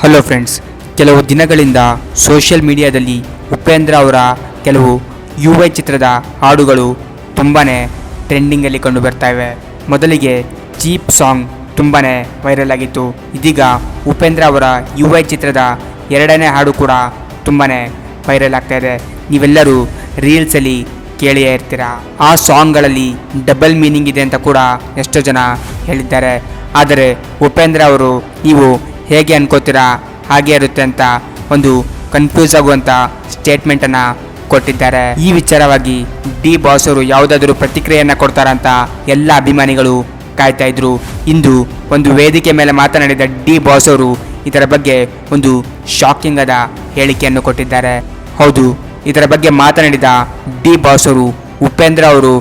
Hello friends ಕೆಲವು ದಿನಗಳಿಂದ social ಮೀಡಿಯಾದಲ್ಲಿ ಉಪೇಂದ್ರ ಅವರ ಕೆಲವು ಯು ವೈ ಚಿತ್ರದ ಹಾಡುಗಳು ತುಂಬಾ ಟ್ರೆಂಡಿಂಗಲ್ಲಿ ಕಂಡು ಬರ್ತಾಯಿವೆ ಮೊದಲಿಗೆ ಚೀಪ್ ಸಾಂಗ್ ತುಂಬಾ ವೈರಲ್ ಆಗಿತ್ತು. ಇದೀಗ ಉಪೇಂದ್ರ ಅವರ ಯು ವೈ ಚಿತ್ರದ ಎರಡನೇ ಹಾಡು ಕೂಡ ತುಂಬಾ ವೈರಲ್ ಆಗ್ತಾ ಇದೆ. ನೀವೆಲ್ಲರೂ ರೀಲ್ಸಲ್ಲಿ ಕೇಳಿಯೇ ಇರ್ತೀರ? ಆ ಸಾಂಗ್ಗಳಲ್ಲಿ ಡಬಲ್ ಮೀನಿಂಗ್ ಇದೆ ಅಂತ ಕೂಡ ಎಷ್ಟೋ ಜನ ಹೇಳಿದ್ದಾರೆ. ಆದರೆ ಉಪೇಂದ್ರ ಅವರು ನೀವು ಹೇಗೆ ಅನ್ಕೋತೀರಾ, ಹಾಗೆ ಇರುತ್ತೆ ಅಂತ ಒಂದು ಕನ್ಫ್ಯೂಸ್ ಆಗುವಂಥ ಸ್ಟೇಟ್ಮೆಂಟನ್ನು ಕೊಟ್ಟಿದ್ದಾರೆ. ಈ ವಿಚಾರವಾಗಿ ಡಿ ಬಾಸ್ ಅವರು ಯಾವುದಾದ್ರೂ ಪ್ರತಿಕ್ರಿಯೆಯನ್ನು ಕೊಡ್ತಾರಂತ ಎಲ್ಲ ಅಭಿಮಾನಿಗಳು ಕಾಯ್ತಾ ಇದ್ರು. ಇಂದು ಒಂದು ವೇದಿಕೆ ಮೇಲೆ ಮಾತನಾಡಿದ ಡಿ ಬಾಸ್ ಅವರು ಇದರ ಬಗ್ಗೆ ಒಂದು ಶಾಕಿಂಗ್ ಆದ ಹೇಳಿಕೆಯನ್ನು ಕೊಟ್ಟಿದ್ದಾರೆ. ಹೌದು, ಇದರ ಬಗ್ಗೆ ಮಾತನಾಡಿದ ಡಿ ಬಾಸ್ ಅವರು ಉಪೇಂದ್ರ ಅವರು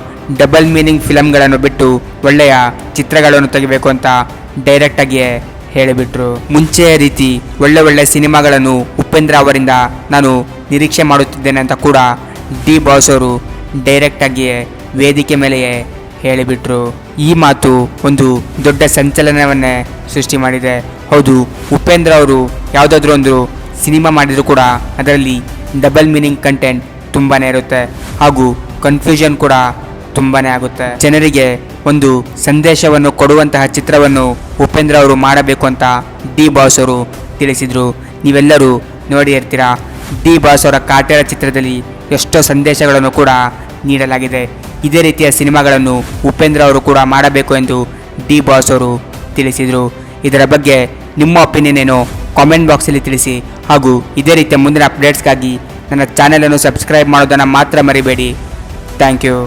ಡಬಲ್ ಮೀನಿಂಗ್ ಫಿಲಮ್ಗಳನ್ನು ಬಿಟ್ಟು ಒಳ್ಳೆಯ ಚಿತ್ರಗಳನ್ನು ತೆಗಿಬೇಕು ಅಂತ ಡೈರೆಕ್ಟಾಗಿಯೇ ಹೇಳಿಬಿಟ್ರು. ಮುಂಚೆಯ ರೀತಿ ಒಳ್ಳೆ ಒಳ್ಳೆ ಸಿನಿಮಾಗಳನ್ನು ಉಪೇಂದ್ರ ಅವರಿಂದ ನಾನು ನಿರೀಕ್ಷೆ ಮಾಡುತ್ತಿದ್ದೇನೆ ಅಂತ ಕೂಡ ಡಿ ಬಾಸ್ ಅವರು ಡೈರೆಕ್ಟಾಗಿಯೇ ವೇದಿಕೆ ಮೇಲೆಯೇ ಹೇಳಿಬಿಟ್ರು. ಈ ಮಾತು ಒಂದು ದೊಡ್ಡ ಸಂಚಲನವನ್ನೇ ಸೃಷ್ಟಿ ಮಾಡಿದೆ. ಹೌದು, ಉಪೇಂದ್ರ ಅವರು ಯಾವುದಾದ್ರೂ ಒಂದು ಸಿನಿಮಾ ಮಾಡಿದರೂ ಕೂಡ ಅದರಲ್ಲಿ ಡಬಲ್ ಮೀನಿಂಗ್ ಕಂಟೆಂಟ್ ತುಂಬಾ ಇರುತ್ತೆ. ಹಾಗೂ ಕನ್ಫ್ಯೂಷನ್ ಕೂಡ ತುಂಬಾ ಆಗುತ್ತೆ. ಜನರಿಗೆ ಒಂದು ಸಂದೇಶವನ್ನು ಕೊಡುವಂತಹ ಚಿತ್ರವನ್ನು ಉಪೇಂದ್ರ ಅವರು ಮಾಡಬೇಕು ಅಂತ ಡಿ ಬಾಸ್ ಅವರು ತಿಳಿಸಿದರು. ನೀವೆಲ್ಲರೂ ನೋಡಿ ಇರ್ತೀರಾ, ಡಿ ಬಾಸ್ ಅವರ ಕಾಟೇರ ಚಿತ್ರದಲ್ಲಿ ಎಷ್ಟೋ ಸಂದೇಶಗಳನ್ನು ಕೂಡ ನೀಡಲಾಗಿದೆ. ಇದೇ ರೀತಿಯ ಸಿನಿಮಾಗಳನ್ನು ಉಪೇಂದ್ರ ಅವರು ಕೂಡ ಮಾಡಬೇಕು ಎಂದು ಡಿ ಬಾಸ್ ಅವರು ತಿಳಿಸಿದರು. ಇದರ ಬಗ್ಗೆ ನಿಮ್ಮ ಒಪಿನಿಯನ್ ಏನು? ಕಾಮೆಂಟ್ ಬಾಕ್ಸಲ್ಲಿ ತಿಳಿಸಿ. ಹಾಗೂ ಇದೇ ರೀತಿಯ ಮುಂದಿನ ಅಪ್ಡೇಟ್ಸ್ಗಾಗಿ ನನ್ನ ಚಾನೆಲನ್ನು ಸಬ್ಸ್ಕ್ರೈಬ್ ಮಾಡೋದನ್ನು ಮಾತ್ರ ಮರಿಬೇಡಿ. Thank you.